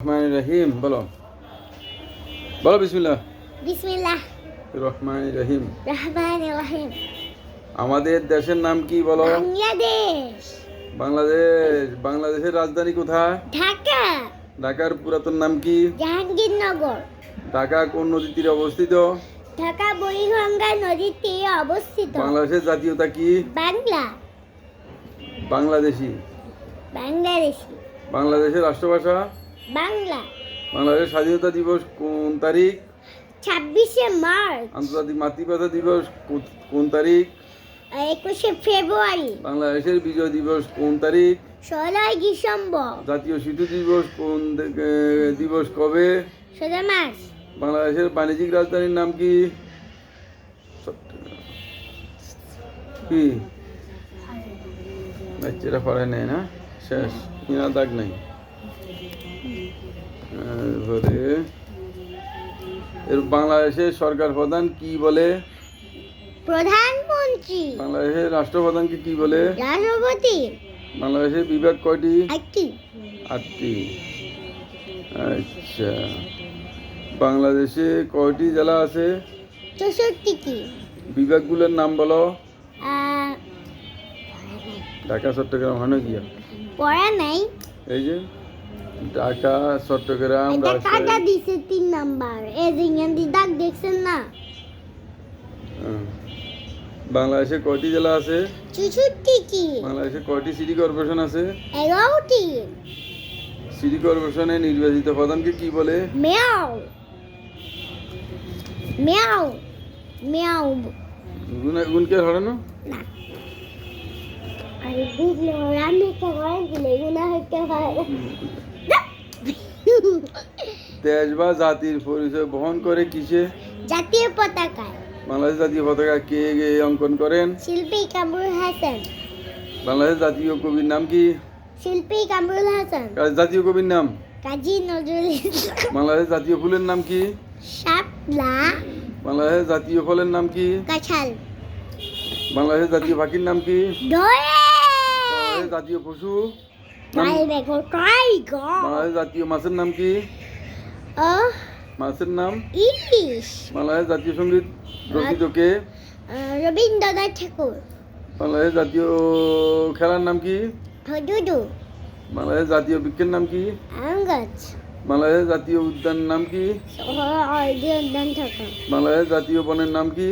রহমান রহিম বলো। বলো বিসমিল্লাহ। বিসমিল্লাহ। রহমান রহিম। রহমান রহিম। আমাদের দেশের নাম কি বলো? বাংলাদেশ। বাংলাদেশ। বাংলাদেশের রাজধানী কোথায়? ঢাকা। ঢাকার পুরাতন নাম কি? জাহাঙ্গীরনগর। ঢাকা কোন নদীর তীরে অবস্থিত? ঢাকা বুড়িগঙ্গা নদীর তীরে অবস্থিত। বাংলাদেশের জাতীয়তা কি? বাংলা। বাংলাদেশি। বাংলাদেশি। বাংলাদেশের রাষ্ট্রভাষা? বাংলা। বাংলাদেশের স্বাধীনতা দিবস কোন তারিখ? ছাব্বিশে মার্চ। আন্তর্জাতিক মাতৃভাষা দিবস কোন তারিখ? একুশে ফেব্রুয়ারি। বাংলাদেশের বিজয় দিবস কোন তারিখ? ষোলোই ডিসেম্বর। জাতীয় শিশু দিবস কোন দিবস কবে? ষোলো মার্চ। বাংলাদেশের বাণিজ্যিক রাজধানীর নাম কি। কি? বাচ্চারা পড়ে নেই না? শেষ। কিনা দাগ নাই। তারপরে এর বাংলাদেশের সরকার প্রধান কি বলে? প্রধানমন্ত্রী। বাংলাদেশের রাষ্ট্রপ্রধানকে কি বলে? রাষ্ট্রপতি। বাংলাদেশের বিভাগ কয়টি? একটি আটটি। আচ্ছা। বাংলাদেশে কয়টি জেলা আছে? চৌষট্টিটি। বিভাগগুলোর নাম বলো। ঢাকা চট্টগ্রাম হয় না গিয়া পড়া নাই। এই যে। ঢাকা চট্টগ্রাম কাটা দিছে তিন নাম্বার। ইংরেজি দাগ দেখছেন না? হ্যাঁ। বাংলাদেশে কয়টি জেলা আছে? চৌষট্টি কি? বাংলাদেশে কয়টি সিটি কর্পোরেশন আছে? এগারোটি। সিটি কর্পোরেশনে নির্বাচিত প্রধানকে কি বলে? মেয়াও। মেয়াও। মেয়াও। গুণ গুণকে হরে না। আরে বুঝলে রান্না একটা দিলে গুণা হইতে দেশ বা জাতির পরিচয় বহন করে কিসে? জাতীয় পতাকায় বাংলাদেশ জাতীয় পতাকা কে অঙ্কন করেন? শিল্পী কামরুল হাসান। বাংলাদেশ জাতীয় কবির নাম কি? শিল্পী কামরুল হাসান। জাতীয় কবির নাম? কাজী নজরুল ইসলাম। বাংলাদেশ জাতীয় ফুলের নাম কি? শাপলা। বাংলাদেশ জাতীয় ফলের নাম কি? কাঁঠাল। বাংলাদেশ জাতীয় পাখির নাম কি? জাতীয় পশু? বাংলাদেশ জাতীয় মাছের নাম কি মাছের নাম ইলিশ বাংলাদেশ জাতীয় সংগীত রচিত কে রবীন্দ্রনাথ ঠাকুর বাংলাদেশ জাতীয় খেলার নাম কি হদুদু বাংলাদেশ জাতীয় বৃক্ষের নাম কি আম গাছ বাংলাদেশ জাতীয় উদ্যান নাম কি বাংলাদেশ জাতীয় বনের নাম কি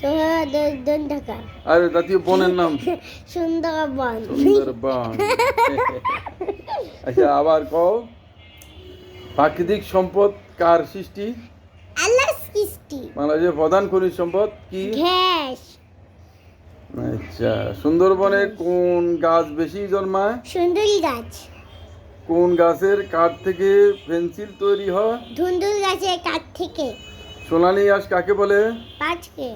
ঢাকা আরে জাতীয় বনের নাম? সুন্দরবন। সুন্দরবন। আচ্ছা আবার কও। প্রাকৃতিক সম্পদ কার সৃষ্টি? সৃষ্টি। বাংলাদেশের প্রধান খনিজ সম্পদ কি? আচ্ছা সুন্দরবনে কোন গাছ বেশি জন্মায়? সুন্দরী গাছ। কোন গাছের কাঠ থেকে পেন্সিল তৈরি হয়? ধুন্দুল গাছের কাঠ থেকে। সোনালী আঁশ কাকে বলে? পাঁচকে।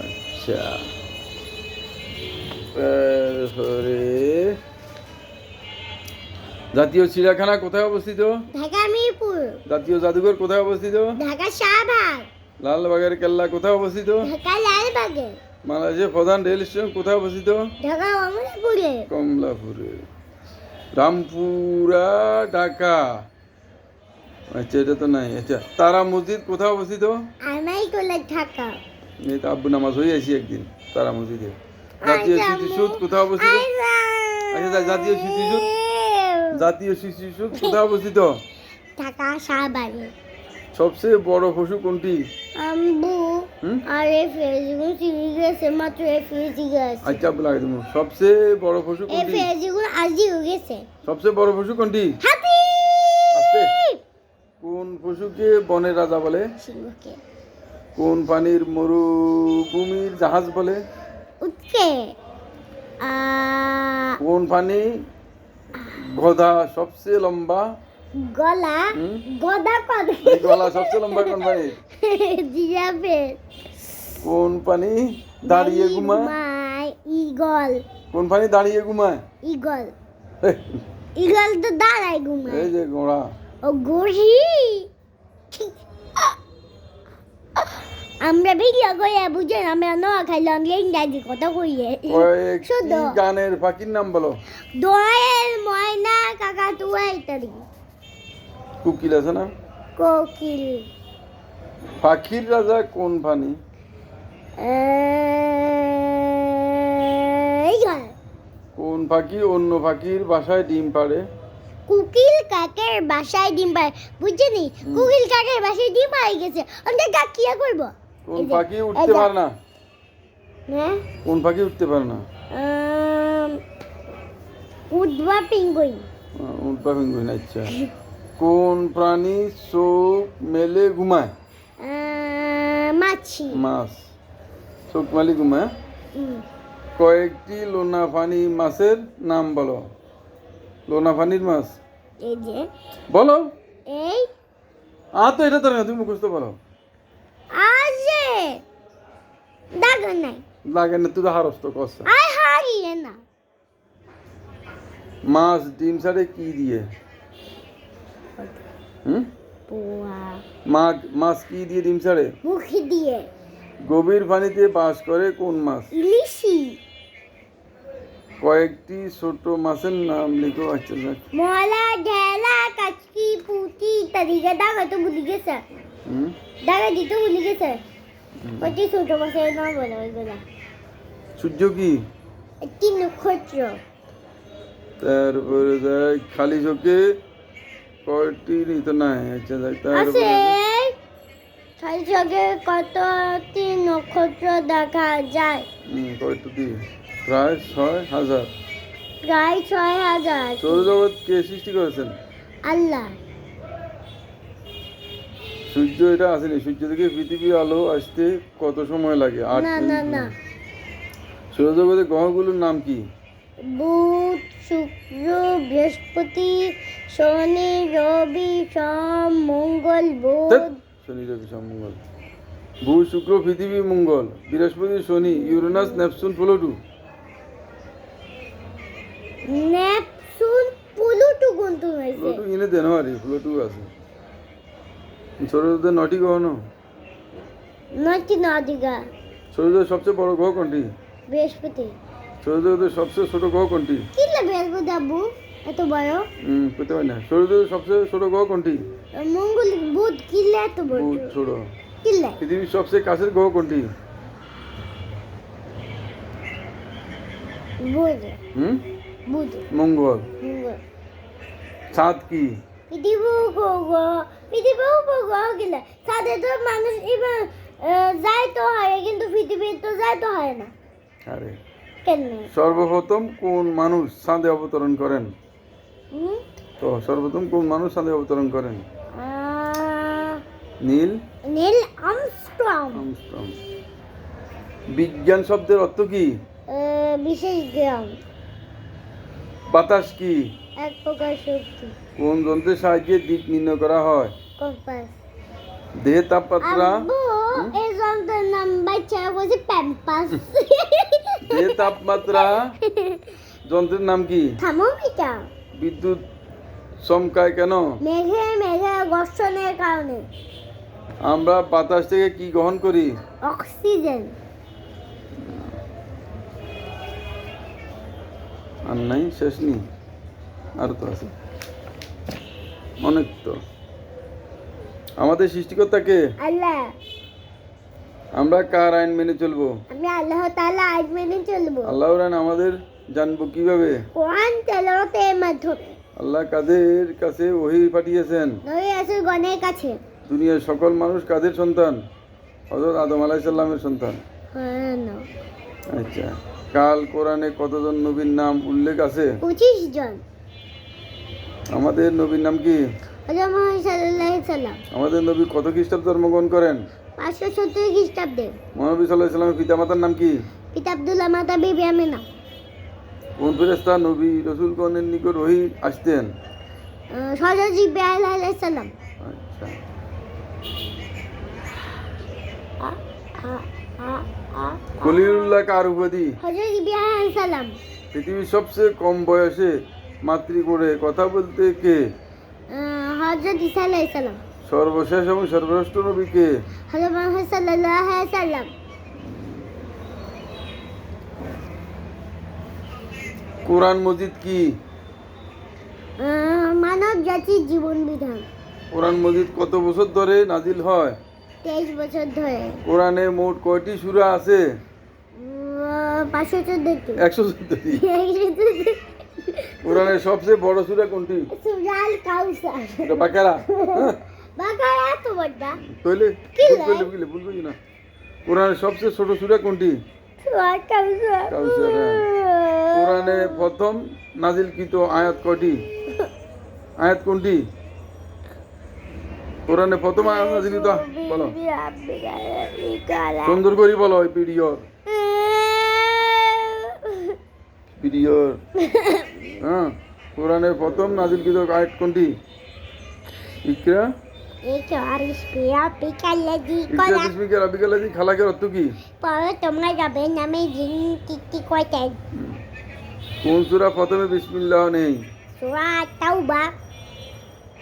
আচ্ছা। তারপরে জাতীয় চিড়িয়াখানা কোথায় অবস্থিত? ঢাকা মিরপুর। জাতীয় জাদুঘর কোথায় অবস্থিত? ঢাকা শাহবাগ। লালবাগের কেল্লা কোথায় অবস্থিত? ঢাকা লালবাগে। বাংলাদেশের প্রধান রেল স্টেশন কোথায় অবস্থিত? ঢাকা কমলাপুরে। রামপুরা ঢাকা। আচ্ছা এটা তো নাই। আচ্ছা তারা মসজিদ কোথায় অবস্থিত? ঢাকা। এই তো আব্বু নামাজ হয়ে আসি একদিন তারা মসজিদে। জাতীয় স্মৃতিসৌধ কোথায় অবস্থিত? আচ্ছা জাতীয় স্মৃতিসৌধ জাতীয় স্মৃতিসৌধ কোথায় অবস্থিত? ঢাকা শাহবাগে। সবচেয়ে বড় পশু কোনটি? আম্বু আর এই ফেজিগুলো চিনি গেছে মাত্র এই ফেজি গেছে আচ্ছা সবচেয়ে বড় পশু এই কোনটি ফেজিগুলো আজিও গেছে সবচেয়ে বড় পশু কোনটি? আস্তে। কোন পশুকে বনের রাজা বলে? সিংহকে। কোন পানির মরুভূমির জাহাজ বলে? কোন পানি গধা সবচেয়ে লম্বা? গলা? গদা এই গলা সবচেয়ে লম্বা কোন পানি? জিরাফে। কোন পানি দাঁড়িয়ে ঘুমায়? ইগল কোন পানি দাঁড়িয়ে ঘুমায়? ইগল ইগল তো দাঁড়ায় ঘুমায়। এই যে ঘোড়া ও আমরা ভিডিও করে বুঝেন আমরা নোয়া খাইলাম ইংরাজি কথা কইয়ে। শুধু। গানের পাখির নাম বলো? দোয়েল ময়না কাকাতুয়া ইত্যাদি কুকিল আছে না? কোকিল। পাখির রাজা কোন পানি কোন পাখি অন্য পাখির বাসায় ডিম পাড়ে? কুকিল? কাকের বাসায় ডিম পায় বুঝছেনি? কুকিল কাকের বাসায় ডিম পাই গেছে। আমরা কাক কি করব? কোন পাখি উঠতে। পারে না। হ্যাঁ? কোন পাখি উঠতে পারে না। আম, উঠবা পিঙ্গুইন। আহ, উঠ বা পেঙ্গুইন আচ্ছা। কোন প্রাণী চোখ মেলে ঘুমায়? মাছি। মাছ। চোখ মালি ঘুমায়? কয়েকটি লোনা পানি মাছের নাম বলো। লোনা পানির মাছ? এই যে বলো। এই আ তো এটা তো না তুমি মুখস্থ বলো। দাগ নাই। লাগে না তুই তো হারস তো কষ্ট হারিয়ে না। মাছ ডিম ছাড়ে কি দিয়ে? হুম? মাছ মাছ কি দিয়ে ডিম ছাড়ে? মুখে দিয়ে। গভীর পানিতে বাস করে কোন মাছ? ইলিশি। কয়েকটি ছোট মাছের নাম লিখো আচ্ছা যাক। মলা ঢেলা কাচকি পুটি ইত্যাদিকে দাগা তো ভুলে গেছে হুম? দাগা দিতে ভুলে গেছে কটি ছোট মাছের নাম বলে ওইগুলা সূর্য কি? একটি নক্ষত্র। তারপরে যাই খালি চোখে কয়টি নিত নাই। আচ্ছা যাক আছে। তারপরে খালি চোখে কতটি নক্ষত্র দেখা যায়? হুম কয়টি? দিয়ে প্রায় ছয় হাজার। প্রায় ছয় হাজার। সৌরজগৎ কে সৃষ্টি করেছেন? আল্লাহ। সূর্য এটা আসেনি। সূর্য থেকে পৃথিবীর আলো আসতে কত সময় লাগে? আট না না না। সৌরজগতের গ্রহগুলোর নাম কি? বুধ শুক্র বৃহস্পতি শনি রবি সোম মঙ্গল বুধ। শনি রবি সোম, মঙ্গল। বুধ শুক্র পৃথিবী মঙ্গল। বৃহস্পতি শনি Uranus Neptune Pluto. Neptune Pluto কোনটো হয়েছে। প্লুটো ইনে জানুয়ারি প্লুটো আছে। সৌরজগতের নটি গ্রহ না নয়টি নদিগা সৌরজগতের সবচেয়ে বড় গ্রহ কোনটি? বৃহস্পতি। সৌরজগতের সবচেয়ে ছোট গ্রহ কোনটি? কিলে বৃহস্পতি আব্বু? এত বড়? হুম পেতে পারি না। সৌরজগতের সবচেয়ে ছোট গ্রহ কোনটি? মঙ্গল বুধ কিলে এত বড়? বুধ ছোট। কিলে পৃথিবীর সবচেয়ে কাছের গ্রহ কোনটি? বুধ। হুম? মঙ্গল। চাঁদ কি? সাথে তো মানুষ যায় তো হয় কিন্তু পৃথিবী তো যায় তো হয় না। আরে। সর্বপ্রথম কোন মানুষ চাঁদে অবতরণ করেন? তো সর্বপ্রথম কোন মানুষ চাঁদে অবতরণ করেন? নীল? Neil Armstrong. বিজ্ঞান শব্দের অর্থ কি? বিশেষ গ্রাম বাতাস কি? এক প্রকার শক্তি। কোন যন্ত্রের সাহায্যে দিক নির্ণয় করা হয়? কম্পাস। দেহের তাপমাত্রা? এই যন্ত্রের নাম বাচ্চা বলছে প্যাম্পাস। দেহের তাপমাত্রা? যন্ত্রের নাম কি? থার্মোমিটার। বিদ্যুৎ চমকায় কেন? মেঘে মেঘে ঘর্ষণের কারণে। আমরা বাতাস থেকে কি গ্রহণ করি? অক্সিজেন। আর নাই শেষ নেই। আর তো আছে। অনেক তো। আমাদের সৃষ্টিকর্তাকে আল্লাহ। আমরা কার আইন মেনে চলবো? আমি আল্লাহ তাআলা আজ মেনে চলবো। আল্লাহর আইন আমাদের জানব কীভাবে? কোরআন তেলাওয়াতের মাধ্যমে। আল্লাহ কাদের কাছে ওহি পাঠিয়েছেন? নবী রাসূল গণের কাছে। দুনিয়ার সকল মানুষ কাদের সন্তান? হজরত আদম আলাইসাল্লামের সন্তান। হ্যাঁ, না। আচ্ছা। কাল কোরআনে কতজন নবীর নাম উল্লেখ আছে? পঁচিশ জন। আমাদের নবীর নাম কি? হজরত মুহাম্মদ সাল্লাল্লাহু আলাইহি সাল্লাম। আমাদের নবী কত খ্রিস্টাব্দ জন্মগ্রহণ করেন? পাঁচশো সত্তর খ্রিস্টাব্দে। মহানবী সাল্লাহ ইসলামের পিতামাতার নাম কি? পিতা আব্দুল্লাহ মাতা বিবি আমিনা কোন ফেরেস্তা নবী রসুল গণের নিকট ওহি আসতেন। জিব্রাইল আলাইহিস সালাম। আচ্ছা। খলিলুল্লাহ কার উপাধি? হজরত ইব্রাহিম আলাইহিস সালাম। পৃথিবীর সবচেয়ে কম বয়সে মাতৃ করে কথা বলতে কে? আহ, হজরত ঈসা আলাইহিস সালাম। সর্বশেষ এবং সর্বশ্রেষ্ঠ নবীকে হযরত মুহাম্মদ সাল্লাল্লাহু আলাইহি সাল্লাম। কোরআন মজিদ কি? মানব জাতির জীবন বিধান। কোরআন মজিদ কত বছর ধরে নাজিল হয়? তেইশ বছর ধরে। কোরআনে মোট কয়টি সূরা আছে? পাঁচশো চোদ্দটি। একশো চোদ্দটি? কোরআনের সবচেয়ে বড় সূরা কোনটি? সুরাল কাউসার। এটা বাকারা? বাঘা বড়টা তইলে ভুল করলে বুঝলে ভুল করছি না। কোরআনের সবচেয়ে ছোট সূরা কোনটি? সুরাল কাউসার। কাউসার, হ্যাঁ। কোরআনে প্রথম নাজিলকৃত আয়াত কয়টি? আয়াত কোনটি? কোরআনে প্রথম আয়াত নাজিলিত বলো। সুন্দর করে বলো পিডিওর পিডিওর হ্যাঁ কোরআনের প্রথম নাজিলকৃত আয়াত কোনটি? ইকরা। কোন সুরা প্রথমে বিসমিল্লাহ নেই? সুরা তাওবা।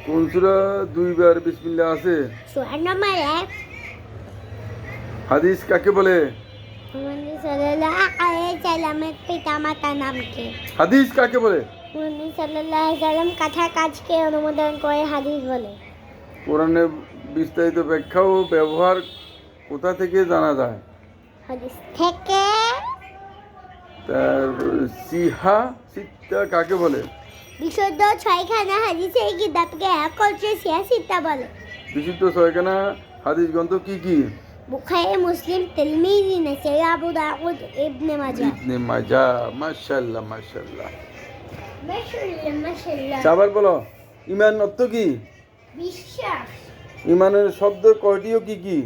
কোন সূরা? দুইবার বিসমিল্লাহ আছে। সুরা নম্বর এক। হাদিস কাকে বলে? হাদিস কাকে বলে? কথা কাজকে অনুমোদন করে হাদিস বলে। কোরআনের বিস্তারিত ব্যাখ্যা ও ব্যবহার কোথা থেকে জানা যায়? হাদিস থেকে তার সিহা সিত্তা কাকে বলে? বিশুদ্ধ ছয়খানা হাদিসের কিতাবকে এক করছে সিয়াসিতা বলে। বিশুদ্ধ ছয়খানা হাদিস গ্রন্থ কি কি? বুখারি মুসলিম তিরমিজি নাসাই আবু দাউদ ইবনে মাজাহ ইবনে মাজা মাশাআল্লাহ মাশাআল্লাহ। মাশাআল্লাহ মাশাআল্লাহ। আবার বলো ইমান অর্থ কি? বিশ্বাস। ইমানের শব্দ কয়টিও কি কি?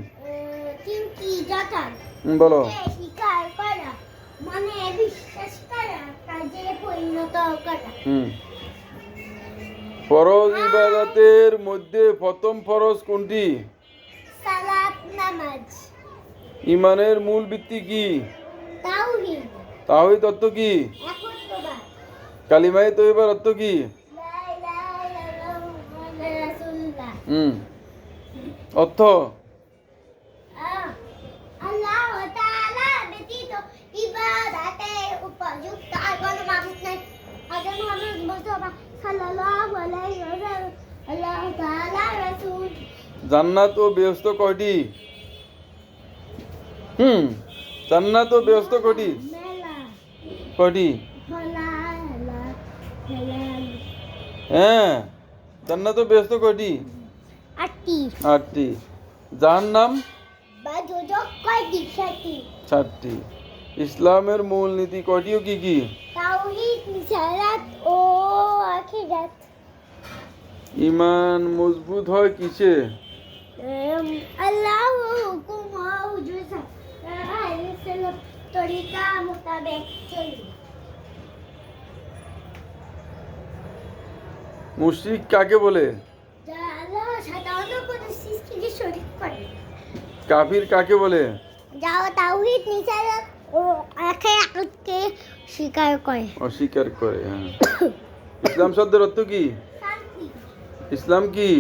বলো। স্বীকার করা। মনে বিশ্বাস করা। কাজে পরিণত করা। হুম। ফরজ ইবাদতের মধ্যে প্রথম ফরজ কোনটি? সালাত নামাজ। ইমানের মূল ভিত্তি কি? তাওহীদ। তাহিদ অর্থ কি? কালিমাই তৈবার অর্থ কি? হুম অর্থ উপযুক্ত আর কোনো মাবুদ নাই আলাইহি জান্নাত ও বেহস্ত কয়টি? হুম জান্নাত ও বেহস্ত কয়টি? মেলা। কয়টি? হ্যাঁ জান্নাত ও বেহস্ত কয়টি? আটটি। আটটি। যার নাম? চারটি ইসলামের মূল নীতি কয়টি ও কি কি? তাওহীদ ও ইমান মজবুত হয় কিসে? Um, আল্লাহ হুকুম ও হুজুর সাল্লাল্লাহু তরিকা মোতাবেক চলি। মুশরিক কাকে বলে? কাফির কাকে বলে? যাও তাওহীদ নিসারাত ও আখিরাতকে স্বীকার করে। অস্বীকার করে হ্যাঁ। ইসলাম শব্দের অর্থ কি? ইসলাম কি?